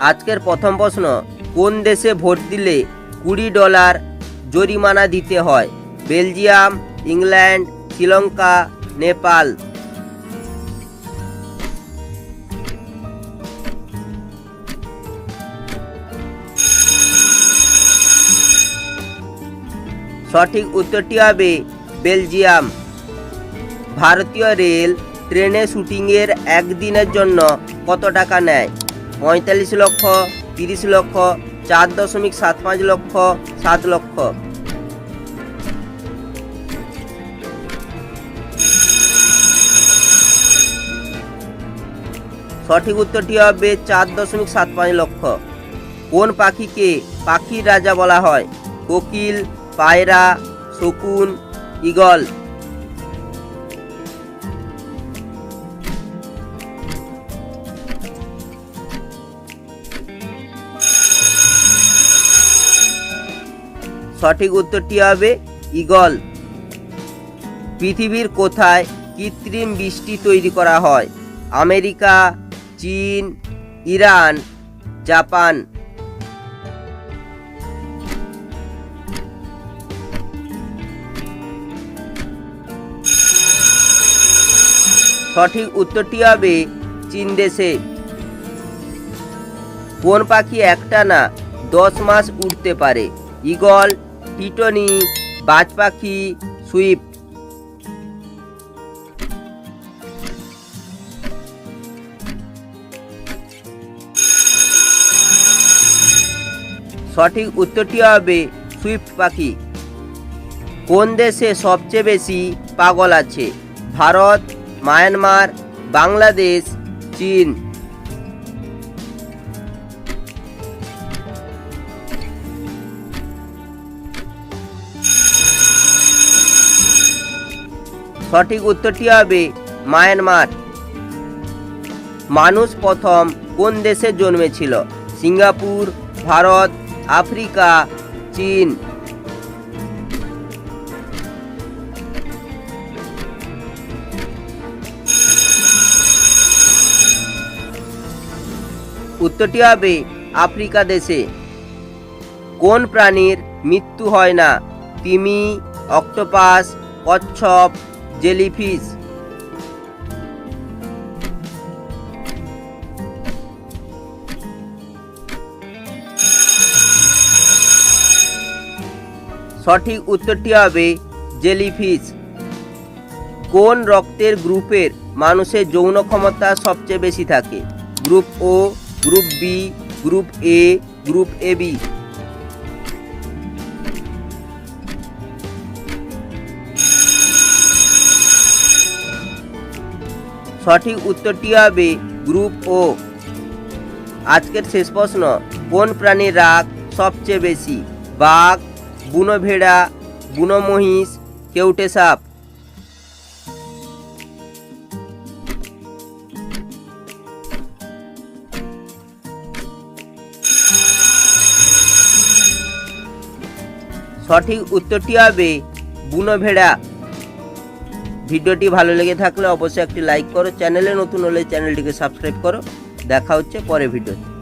আজকের প্রথম প্রশ্ন, কোন দেশে ভোট দিলে কুড়ি ডলার জরিমানা দিতে হয়? Belgium, England, Sri Lanka, Nepal. সঠিক উত্তরটি হবে বেলজিয়াম। ভারতীয় রেল ট্রেনে শুটিংয়ের একদিনের জন্য কত টাকা নেয়? পঁয়তাল্লিশ লক্ষ, তিরিশ লক্ষ, চার দশমিক সাত পাঁচ লক্ষ, সাত লক্ষ। সঠিক উত্তরটি হবে চার দশমিক সাত পাঁচ লক্ষ। কোন পাখিকে পাখির রাজা বলা হয়? কোকিল, পায়রা, শকুন, ঈগল। সঠিক উত্তরটি হবে? ঈগল। পৃথিবীর কোথায় কৃত্রিম বৃষ্টি তৈরি করা হয়? আমেরিকা, চীন, ইরান, জাপান। সঠিক উত্তরটি হবে? চীন দেশে। কোন পাখি একটা না, দশ মাস উঠতে পারে। ঈগল টিটনি বাজ পাখি সুইফট সঠিক উত্তরটি হবে সুইফট পাখি। কোন দেশে সবচেয়ে বেশি পাগল আছে? ভারত, মায়ানমার, বাংলাদেশ, চীন। সঠিক উত্তরটি হবে মায়ানমার। মানুষ প্রথম কোন দেশে জন্মেছিল? সিঙ্গাপুর, ভারত, আফ্রিকা, চীন। উত্তরটি হবে আফ্রিকা দেশে। কোন প্রাণীর মৃত্যু হয় না? তিমি, অক্টোপাস, কচ্ছপ জেলিফিশ সঠিক উত্তরটি হবে জেলিফিশ কোন রক্তের গ্রুপের মানুষের যৌন ক্ষমতা সবচেয়ে বেশি থাকে? Group O group B group A group A B সঠিক উত্তরটি হবে? Group O. আজকের শেষ প্রশ্ন, কোন প্রাণীর রাগ সবচেয়ে বেশি? বাঘ বুনো ভেড়া বুনো মহিষ কেউটে সাপ সঠিক উত্তরটি হবে? বুনো ভেড়া ভিডিওটি ভালো লেগে থাকলে অবশ্যই একটি লাইক করো। চ্যানেলে নতুন হলে চ্যানেলটিকে সাবস্ক্রাইব করো। দেখা হচ্ছে পরে ভিডিওতে